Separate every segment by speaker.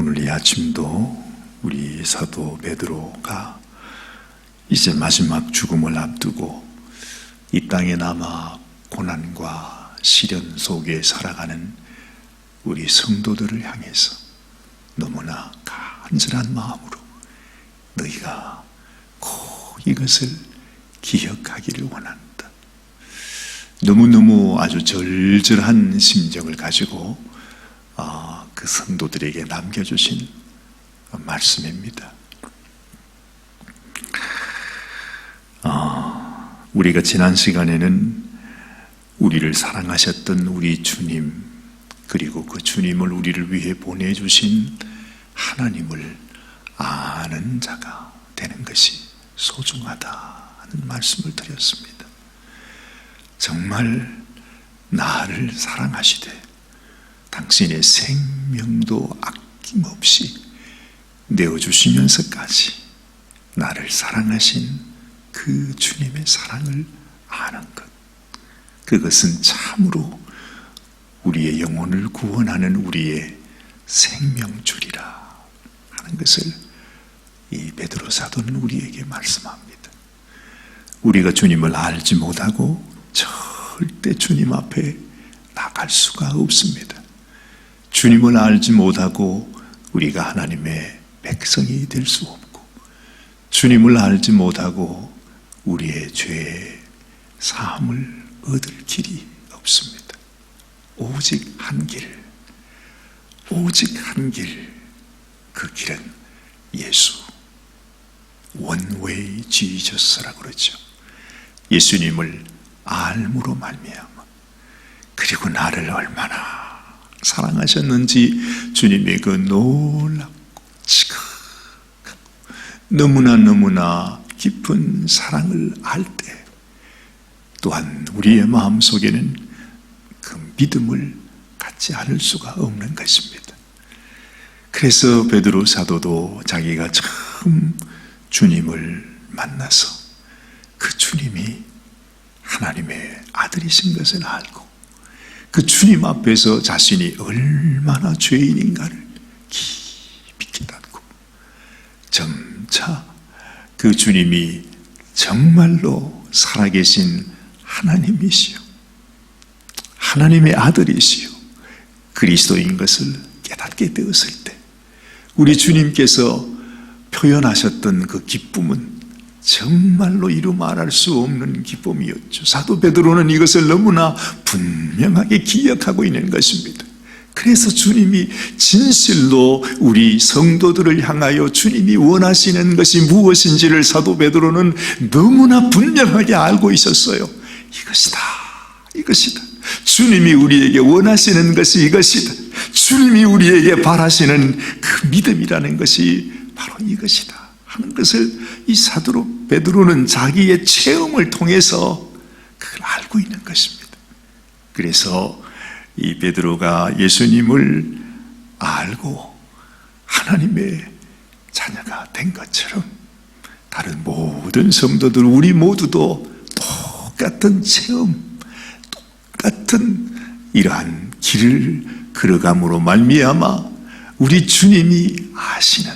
Speaker 1: 오늘 이 아침도 우리 사도 베드로가 이제 마지막 죽음을 앞두고 이 땅에 남아 고난과 시련 속에 살아가는 우리 성도들을 향해서 너무나 간절한 마음으로 너희가 꼭 이것을 기억하기를 원한다. 너무너무 아주 절절한 심정을 가지고 아, 그 성도들에게 남겨주신 말씀입니다. 아, 우리가 지난 시간에는 우리를 사랑하셨던 우리 주님, 그리고 그 주님을 우리를 위해 보내주신 하나님을 아는 자가 되는 것이 소중하다는 말씀을 드렸습니다. 정말 나를 사랑하시되 당신의 생명도 아낌없이 내어주시면서까지 나를 사랑하신 그 주님의 사랑을 아는 것. 그것은 참으로 우리의 영혼을 구원하는 우리의 생명줄이라 하는 것을 이 베드로 사도는 우리에게 말씀합니다. 우리가 주님을 알지 못하고 절대 주님 앞에 나갈 수가 없습니다. 주님을 알지 못하고 우리가 하나님의 백성이 될 수 없고 주님을 알지 못하고 우리의 죄 사함을 얻을 길이 없습니다. 오직 한 길, 오직 한 길, 그 길은 예수, 원웨이 지저스라고 그러죠. 예수님을 알므로 말미암아 그리고 나를 얼마나 사랑하셨는지 주님의 그 놀랍고 지극하고 너무나 너무나 깊은 사랑을 알 때 또한 우리의 마음 속에는 그 믿음을 갖지 않을 수가 없는 것입니다. 그래서 베드로 사도도 자기가 처음 주님을 만나서 그 주님이 하나님의 아들이신 것을 알고 그 주님 앞에서 자신이 얼마나 죄인인가를 깊이 깨닫고 점차 그 주님이 정말로 살아계신 하나님이시요. 하나님의 아들이시요. 그리스도인 것을 깨닫게 되었을 때 우리 주님께서 표현하셨던 그 기쁨은 정말로 이루 말할 수 없는 기쁨이었죠. 사도 베드로는 이것을 너무나 분명하게 기억하고 있는 것입니다. 그래서 주님이 진실로 우리 성도들을 향하여 주님이 원하시는 것이 무엇인지를 사도 베드로는 너무나 분명하게 알고 있었어요. 이것이다. 이것이다. 주님이 우리에게 원하시는 것이 이것이다. 주님이 우리에게 바라시는 그 믿음이라는 것이 바로 이것이다. 하는 것을 이 사도 베드로는 자기의 체험을 통해서 그걸 알고 있는 것입니다. 그래서 이 베드로가 예수님을 알고 하나님의 자녀가 된 것처럼 다른 모든 성도들 우리 모두도 똑같은 체험, 똑같은 이러한 길을 걸어감으로 말미암아 우리 주님이 아시는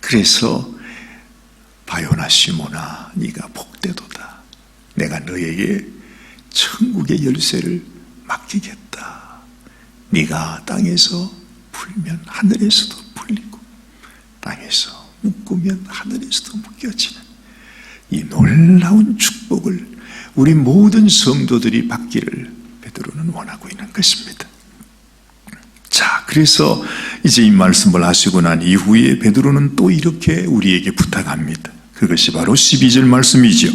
Speaker 1: 그래서 바요나 시모나 네가 복되도다. 내가 너에게 천국의 열쇠를 맡기겠다. 네가 땅에서 풀면 하늘에서도 풀리고 땅에서 묶으면 하늘에서도 묶여지는 이 놀라운 축복을 우리 모든 성도들이 받기를 베드로는 원하고 있는 것입니다. 자, 그래서 이제 이 말씀을 하시고 난 이후에 베드로는 또 이렇게 우리에게 부탁합니다. 그것이 바로 12절 말씀이죠.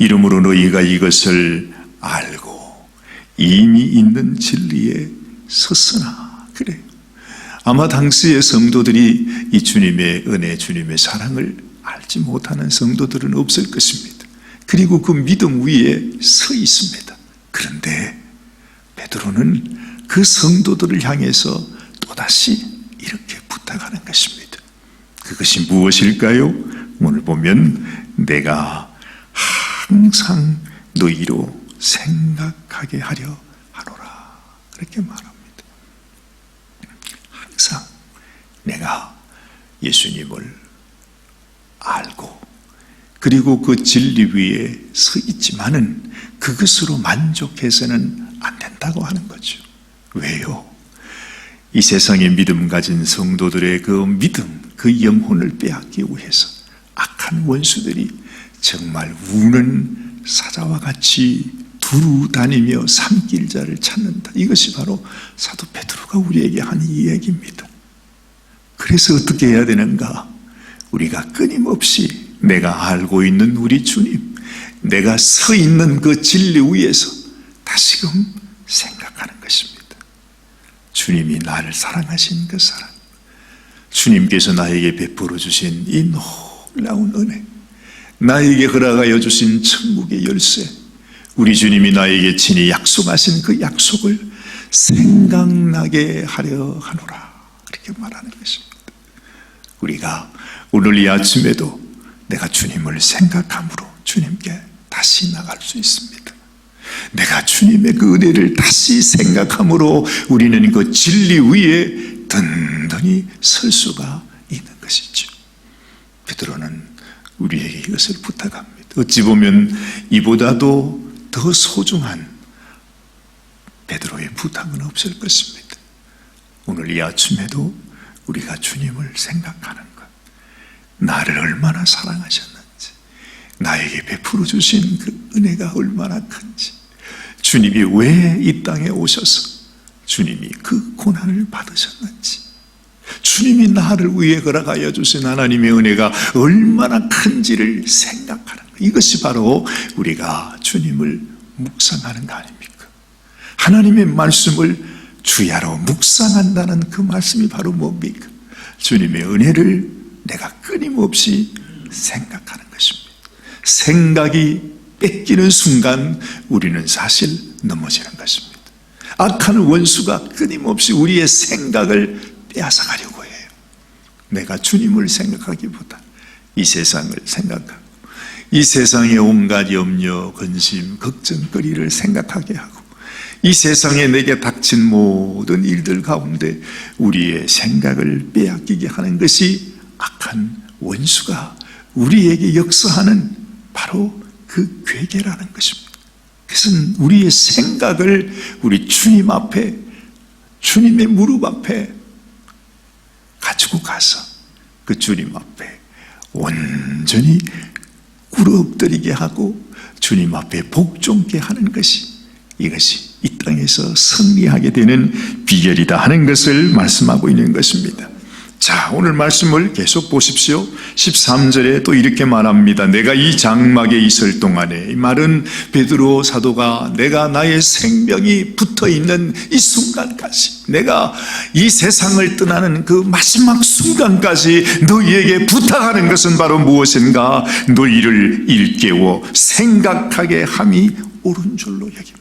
Speaker 1: 이러므로 너희가 이것을 알고 이미 있는 진리에 섰으나 그래. 아마 당시의 성도들이 이 주님의 은혜, 주님의 사랑을 알지 못하는 성도들은 없을 것입니다. 그리고 그 믿음 위에 서 있습니다. 그런데 베드로는 그 성도들을 향해서 또다시 이렇게 부탁하는 것입니다. 그것이 무엇일까요? 오늘 보면 내가 항상 너희로 생각하게 하려 하노라. 그렇게 말합니다. 항상 내가 예수님을 알고 그리고 그 진리 위에 서 있지만은 그것으로 만족해서는 안 된다고 하는 거죠. 왜요? 이 세상에 믿음 가진 성도들의 그 믿음, 그 영혼을 빼앗기 위해서 악한 원수들이 정말 우는 사자와 같이 두루 다니며 삼길자를 찾는다. 이것이 바로 사도 베드로가 우리에게 한 이야기입니다. 그래서 어떻게 해야 되는가? 우리가 끊임없이 내가 알고 있는 우리 주님, 내가 서 있는 그 진리 위에서 다시금 생각하는 것입니다. 주님이 나를 사랑하신 그 사랑, 주님께서 나에게 베풀어 주신 이 놀라운 은혜, 나에게 허락하여 주신 천국의 열쇠, 우리 주님이 나에게 친히 약속하신 그 약속을 생각나게 하려 하노라. 그렇게 말하는 것입니다. 우리가 오늘 이 아침에도 내가 주님을 생각함으로 주님께 다시 나갈 수 있습니다. 내가 주님의 그 은혜를 다시 생각함으로 우리는 그 진리 위에 든든히 설 수가 있는 것이죠. 베드로는 우리에게 이것을 부탁합니다. 어찌 보면 이보다도 더 소중한 베드로의 부탁은 없을 것입니다. 오늘 이 아침에도 우리가 주님을 생각하는 것, 나를 얼마나 사랑하셨는지, 나에게 베풀어 주신 그 은혜가 얼마나 큰지, 주님이 왜 이 땅에 오셔서 주님이 그 고난을 받으셨는지, 주님이 나를 위해 허락하여 주신 하나님의 은혜가 얼마나 큰지를 생각하는 것. 이것이 바로 우리가 주님을 묵상하는 거 아닙니까? 하나님의 말씀을 주야로 묵상한다는 그 말씀이 바로 뭡니까? 주님의 은혜를 내가 끊임없이 생각하는 것입니다. 생각이 뺏기는 순간 우리는 사실 넘어지는 것입니다. 악한 원수가 끊임없이 우리의 생각을 빼앗아가려고. 내가 주님을 생각하기보다 이 세상을 생각하고 이 세상의 온갖 염려, 근심, 걱정거리를 생각하게 하고 이 세상에 내게 닥친 모든 일들 가운데 우리의 생각을 빼앗기게 하는 것이 악한 원수가 우리에게 역사하는 바로 그 괴계라는 것입니다. 그것은 우리의 생각을 우리 주님 앞에 주님의 무릎 앞에 가지고 가서 그 주님 앞에 온전히 꿇어 엎드리게 하고 주님 앞에 복종케 하는 것이 이것이 이 땅에서 승리하게 되는 비결이다 하는 것을 말씀하고 있는 것입니다. 자, 오늘 말씀을 계속 보십시오. 13절에 또 이렇게 말합니다. 내가 이 장막에 있을 동안에 이 말은 베드로 사도가 내가 나의 생명이 붙어 있는 이 순간까지 내가 이 세상을 떠나는 그 마지막 순간까지 너희에게 부탁하는 것은 바로 무엇인가? 너희를 일깨워 생각하게 함이 옳은 줄로 여깁니다.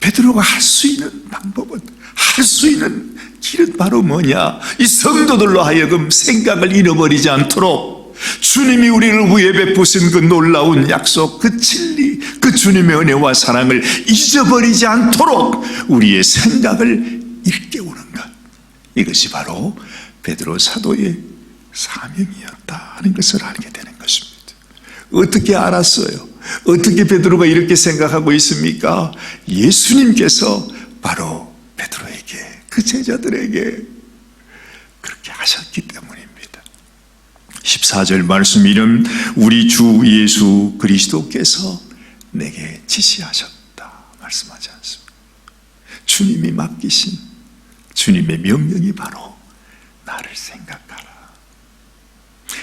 Speaker 1: 베드로가 할 수 있는 방법은 할 수 있는 길은 바로 뭐냐? 이 성도들로 하여금 생각을 잃어버리지 않도록 주님이 우리를 위해 베푸신 그 놀라운 약속, 그 진리, 그 주님의 은혜와 사랑을 잊어버리지 않도록 우리의 생각을 일깨우는 것. 이것이 바로 베드로 사도의 사명이었다 하는 것을 알게 되는 것입니다. 어떻게 알았어요? 어떻게 베드로가 이렇게 생각하고 있습니까? 예수님께서 바로 그 제자들에게 그렇게 하셨기 때문입니다. 14절 말씀 이름 우리 주 예수 그리스도께서 내게 지시하셨다 말씀하지 않습니다. 주님이 맡기신 주님의 명령이 바로 나를 생각하라.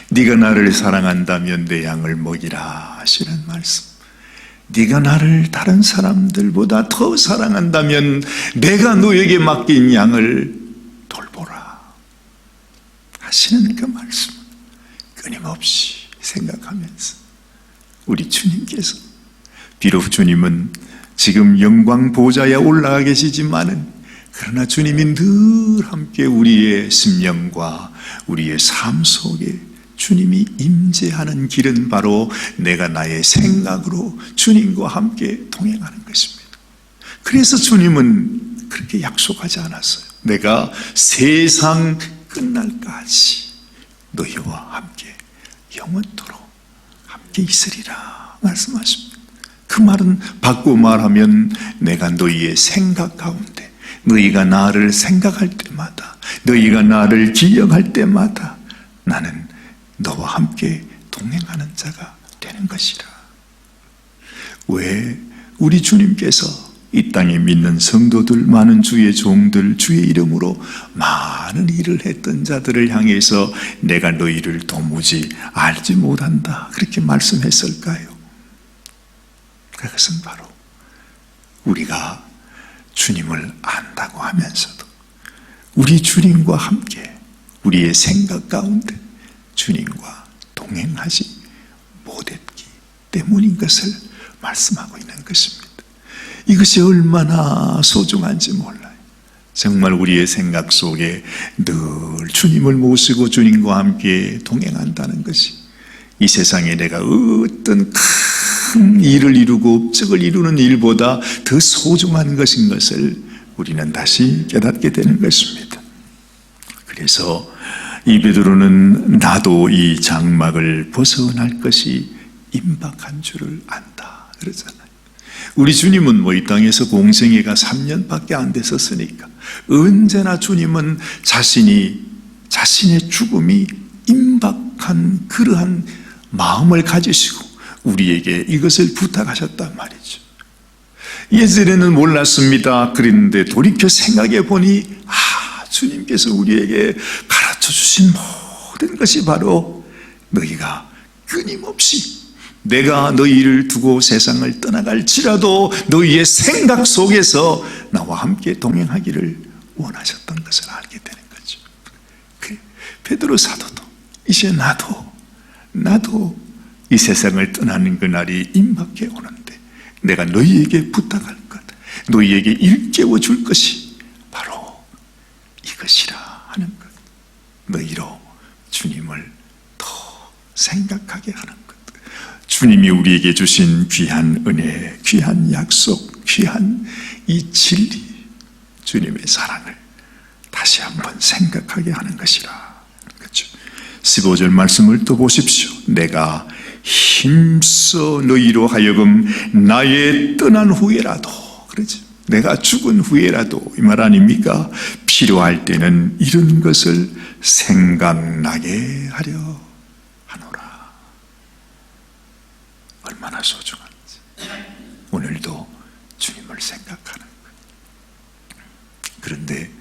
Speaker 1: 네가 나를 사랑한다면 내 양을 먹이라 하시는 말씀. 네가 나를 다른 사람들보다 더 사랑한다면 내가 너에게 맡긴 양을 돌보라. 하시는 그 말씀 끊임없이 생각하면서 우리 주님께서 비록 주님은 지금 영광 보좌에 올라가 계시지만은 그러나 주님이 늘 함께 우리의 심령과 우리의 삶 속에 주님이 임재하는 길은 바로 내가 나의 생각으로 주님과 함께 동행하는 것입니다. 그래서 주님은 그렇게 약속하지 않았어요. 내가 세상 끝날까지 너희와 함께 영원토록 함께 있으리라 말씀하십니다. 그 말은 바꾸어 말하면 내가 너희의 생각 가운데 너희가 나를 생각할 때마다 너희가 나를 기억할 때마다 나는 너와 함께 동행하는 자가 되는 것이라. 왜 우리 주님께서 이 땅에 믿는 성도들, 많은 주의 종들, 주의 이름으로 많은 일을 했던 자들을 향해서 내가 너희를 도무지 알지 못한다. 그렇게 말씀했을까요? 그것은 바로 우리가 주님을 안다고 하면서도 우리 주님과 함께 우리의 생각 가운데 주님과 동행하지 못했기 때문인 것을 말씀하고 있는 것입니다. 이것이 얼마나 소중한지 몰라요. 정말 우리의 생각 속에 늘 주님을 모시고 주님과 함께 동행한다는 것이 이 세상에 내가 어떤 큰 일을 이루고 업적을 이루는 일보다 더 소중한 것인 것을 우리는 다시 깨닫게 되는 것입니다. 그래서 이 베드로는 나도 이 장막을 벗어날 것이 임박한 줄을 안다 그러잖아요. 우리 주님은 뭐 이 땅에서 공생애가 3년밖에 안 됐었으니까 언제나 주님은 자신이 자신의 죽음이 임박한 그러한 마음을 가지시고 우리에게 이것을 부탁하셨단 말이죠. 예전에는 몰랐습니다. 그랬는데 돌이켜 생각해 보니 아 주님께서 우리에게 가 르쳐 주신 모든 것이 바로 너희가 끊임없이 내가 너희를 두고 세상을 떠나갈지라도 너희의 생각 속에서 나와 함께 동행하기를 원하셨던 것을 알게 되는 거죠. 그 베드로 사도도 이제 나도 나도 이 세상을 떠나는 그날이 임박해 오는데 내가 너희에게 부탁할 것, 너희에게 일깨워 줄 것이 바로 이것이라 하는 것. 너희로 주님을 더 생각하게 하는 것. 주님이 우리에게 주신 귀한 은혜, 귀한 약속, 귀한 이 진리, 주님의 사랑을 다시 한번 생각하게 하는 것이라. 그렇죠. 15절 말씀을 또 보십시오. 내가 힘써 너희로 하여금 나의 떠난 후에라도, 그러죠. 내가 죽은 후에라도, 이 말 아닙니까? 필요할 때는 이런 것을 생각나게 하려 하노라. 얼마나 소중한지. 오늘도 주님을 생각하는 것. 그런데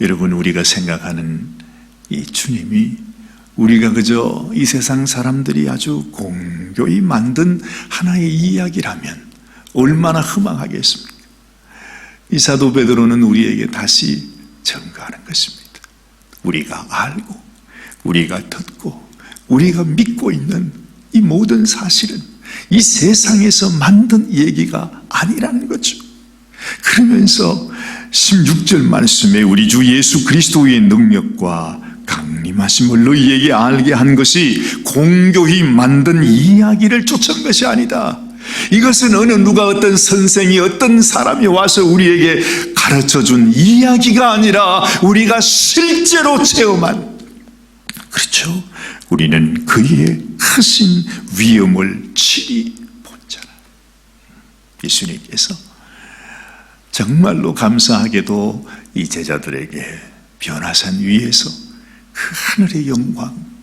Speaker 1: 여러분, 우리가 생각하는 이 주님이 우리가 그저 이 세상 사람들이 아주 공교히 만든 하나의 이야기라면 얼마나 허망하겠습니까? 이 사도 베드로는 우리에게 다시 증거하는 것입니다. 우리가 알고, 우리가 듣고, 우리가 믿고 있는 이 모든 사실은 이 세상에서 만든 얘기가 아니라는 거죠. 그러면서 16절 말씀에 우리 주 예수 그리스도의 능력과 강림하심을 너희에게 알게 한 것이 공교히 만든 이야기를 쫓은 것이 아니다. 이것은 어느 누가 어떤 선생이 어떤 사람이 와서 우리에게 가르쳐 준 이야기가 아니라 우리가 실제로 체험한 그렇죠. 우리는 그의 크신 위엄을 친히 본잖아. 예수님께서 정말로 감사하게도 이 제자들에게 변화산 위에서 그 하늘의 영광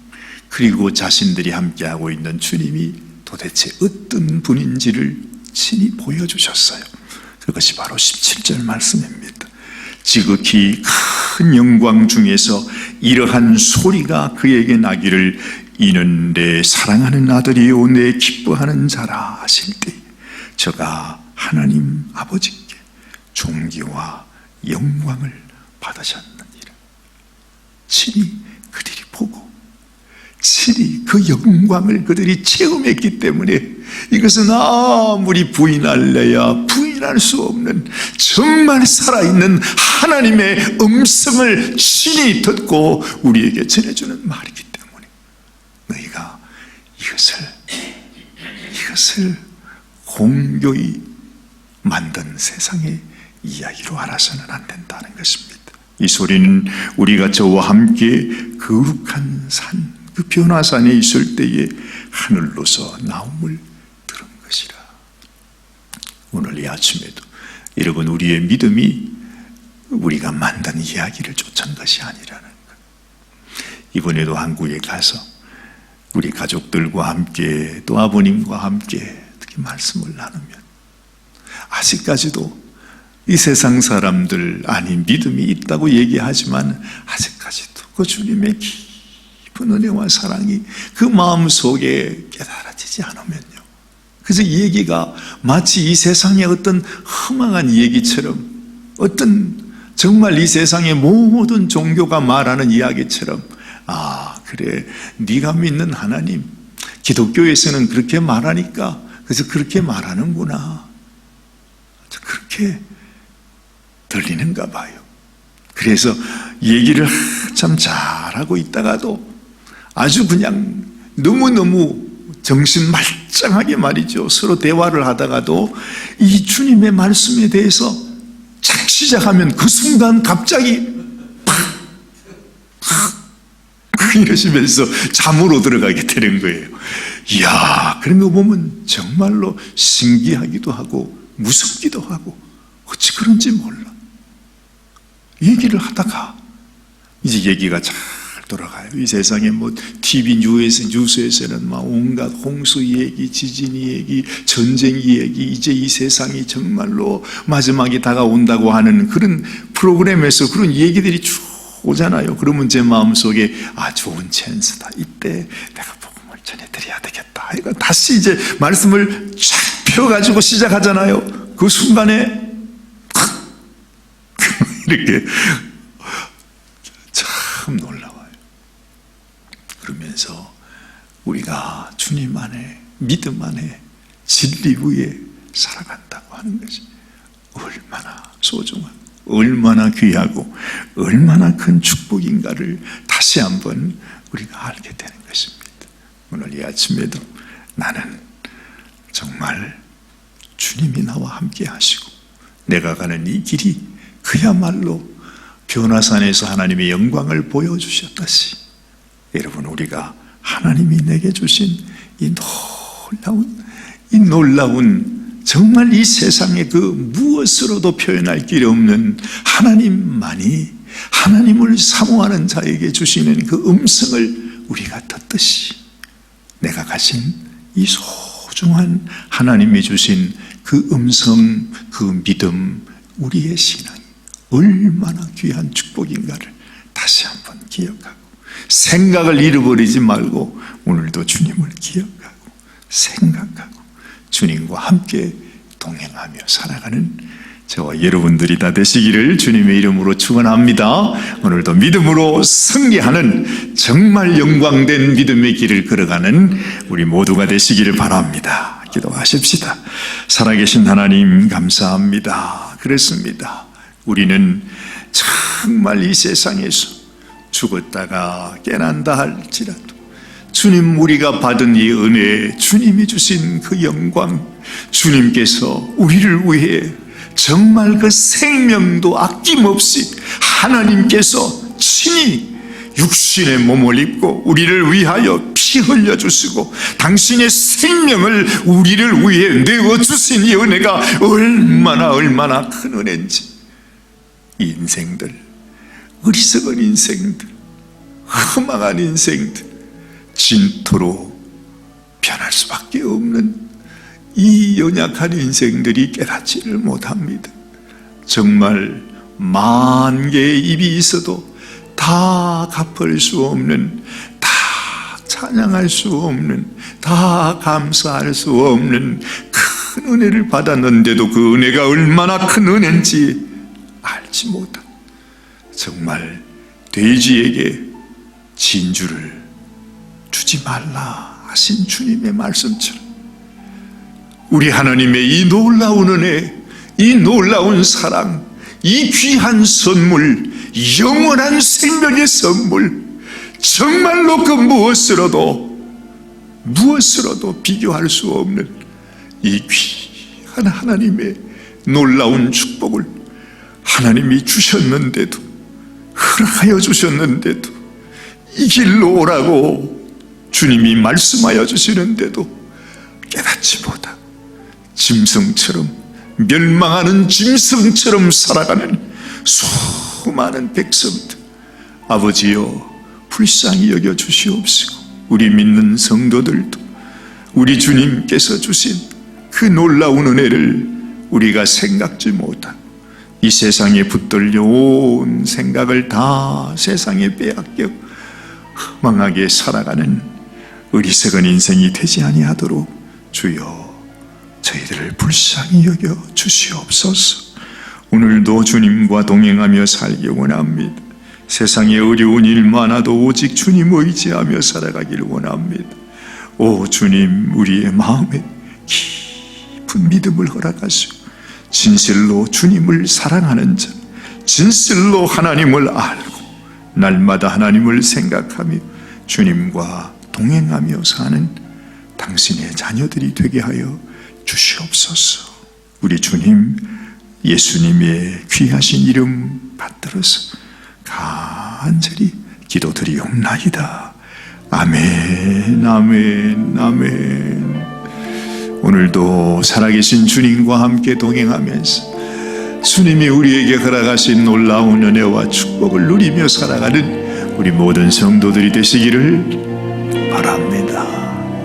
Speaker 1: 그리고 자신들이 함께하고 있는 주님이 도대체 어떤 분인지를 친히 보여주셨어요. 그것이 바로 17절 말씀입니다. 지극히 큰 영광 중에서 이러한 소리가 그에게 나기를 이는 내 사랑하는 아들이요 내 기뻐하는 자라 하실 때 저가 하나님 아버지께 존귀와 영광을 받으셨느니라. 친히 그들이 보고 친히 그 영광을 그들이 체험했기 때문에 이것은 아무리 부인할래야 부 인할 수 없는 정말 살아있는 하나님의 음성을 친히 듣고 우리에게 전해주는 말이기 때문에 너희가 이것을 이것을 공교히 만든 세상의 이야기로 알아서는 안 된다는 것입니다. 이 소리는 우리가 저와 함께 거룩한 산, 그 변화산에 있을 때에 하늘로서 나옴을 들은 것이라. 오늘 이 아침에도 여러분 우리의 믿음이 우리가 만든 이야기를 쫓은 것이 아니라는 것. 이번에도 한국에 가서 우리 가족들과 함께 또 아버님과 함께 특히 말씀을 나누면 아직까지도 이 세상 사람들 아니 믿음이 있다고 얘기하지만 아직까지도 그 주님의 깊은 은혜와 사랑이 그 마음 속에 깨달아지지 않으면요. 그래서 이 얘기가 마치 이 세상의 어떤 허망한 얘기처럼 어떤 정말 이 세상의 모든 종교가 말하는 이야기처럼 아 그래 네가 믿는 하나님 기독교에서는 그렇게 말하니까 그래서 그렇게 말하는구나 그렇게 들리는가 봐요. 그래서 얘기를 참 잘하고 있다가도 아주 그냥 너무너무 정신 말짱하게 말이죠. 서로 대화를 하다가도 이 주님의 말씀에 대해서 착 시작하면 그 순간 갑자기 팍! 팍! 이러시면서 잠으로 들어가게 되는 거예요. 이야, 그런 거 보면 정말로 신기하기도 하고 무섭기도 하고 어찌 그런지 몰라. 얘기를 하다가 이제 얘기가 잘 돌아가요. 이 세상에 뭐 TV 뉴스 뉴스에서는 막 온갖 홍수 얘기, 지진 얘기, 전쟁 얘기, 이제 이 세상이 정말로 마지막이 다가온다고 하는 그런 프로그램에서 그런 얘기들이 쭉 오잖아요. 그러면 제 마음 속에 아 좋은 찬스다. 이때 내가 복음을 전해드려야 되겠다. 이거 다시 이제 말씀을 쫙 펴가지고 시작하잖아요. 그 순간에 이렇게 참 놀라워요. 그러면서 우리가 주님 안에 믿음 안에 진리 위에 살아간다고 하는 것이 얼마나 소중한 얼마나 귀하고 얼마나 큰 축복인가를 다시 한번 우리가 알게 되는 것입니다. 오늘 이 아침에도 나는 정말 주님이 나와 함께 하시고 내가 가는 이 길이 그야말로 변화산에서 하나님의 영광을 보여주셨다시 여러분 우리가 하나님이 내게 주신 이 놀라운 이 놀라운 정말 이 세상에 그 무엇으로도 표현할 길이 없는 하나님만이 하나님을 사모하는 자에게 주시는 그 음성을 우리가 듣듯이 내가 가진 이 소중한 하나님이 주신 그 음성, 그 믿음, 우리의 신앙이 얼마나 귀한 축복인가를 다시 한번 기억하고 생각을 잃어버리지 말고 오늘도 주님을 기억하고 생각하고 주님과 함께 동행하며 살아가는 저와 여러분들이 다 되시기를 주님의 이름으로 축원합니다. 오늘도 믿음으로 승리하는 정말 영광된 믿음의 길을 걸어가는 우리 모두가 되시기를 바랍니다. 기도하십시다. 살아계신 하나님 감사합니다. 그렇습니다. 우리는 정말 이 세상에서 죽었다가 깨난다 할지라도 주님 우리가 받은 이 은혜, 주님이 주신 그 영광, 주님께서 우리를 위해 정말 그 생명도 아낌없이 하나님께서 친히 육신의 몸을 입고 우리를 위하여 피 흘려 주시고 당신의 생명을 우리를 위해 내어 주신 이 은혜가 얼마나 얼마나 큰 은혜인지 이 인생들 어리석은 인생들 허망한 인생들 진토로 변할 수밖에 없는 이 연약한 인생들이 깨닫지를 못합니다. 정말 만 개의 입이 있어도 다 갚을 수 없는, 다 찬양할 수 없는, 다 감사할 수 없는 큰 은혜를 받았는데도 그 은혜가 얼마나 큰 은혜인지 알지 못한 정말 돼지에게 진주를 주지 말라 하신 주님의 말씀처럼 우리 하나님의 이 놀라운 은혜, 이 놀라운 사랑, 이 귀한 선물, 영원한 생명의 선물, 정말로 그 무엇으로도, 무엇으로도 비교할 수 없는 이 귀한 하나님의 놀라운 축복을 하나님이 주셨는데도 허락하여 주셨는데도 이 길로 오라고 주님이 말씀하여 주시는데도 깨닫지 못하고 짐승처럼 멸망하는 짐승처럼 살아가는 수많은 백성들 아버지여 불쌍히 여겨 주시옵시고 우리 믿는 성도들도 우리 주님께서 주신 그 놀라운 은혜를 우리가 생각지 못하고 이 세상에 붙들려 온 생각을 다 세상에 빼앗겨 허망하게 살아가는 어리석은 인생이 되지 아니하도록 주여 저희들을 불쌍히 여겨 주시옵소서. 오늘도 주님과 동행하며 살기 원합니다. 세상에 어려운 일 많아도 오직 주님 의지하며 살아가기를 원합니다. 오 주님 우리의 마음에 깊은 믿음을 허락하시고 진실로 주님을 사랑하는 자, 진실로 하나님을 알고 날마다 하나님을 생각하며 주님과 동행하며 사는 당신의 자녀들이 되게 하여 주시옵소서. 우리 주님 예수님의 귀하신 이름 받들어서 간절히 기도드리옵나이다. 아멘, 아멘, 아멘. 오늘도 살아계신 주님과 함께 동행하면서 주님이 우리에게 허락하신 놀라운 은혜와 축복을 누리며 살아가는 우리 모든 성도들이 되시기를 바랍니다.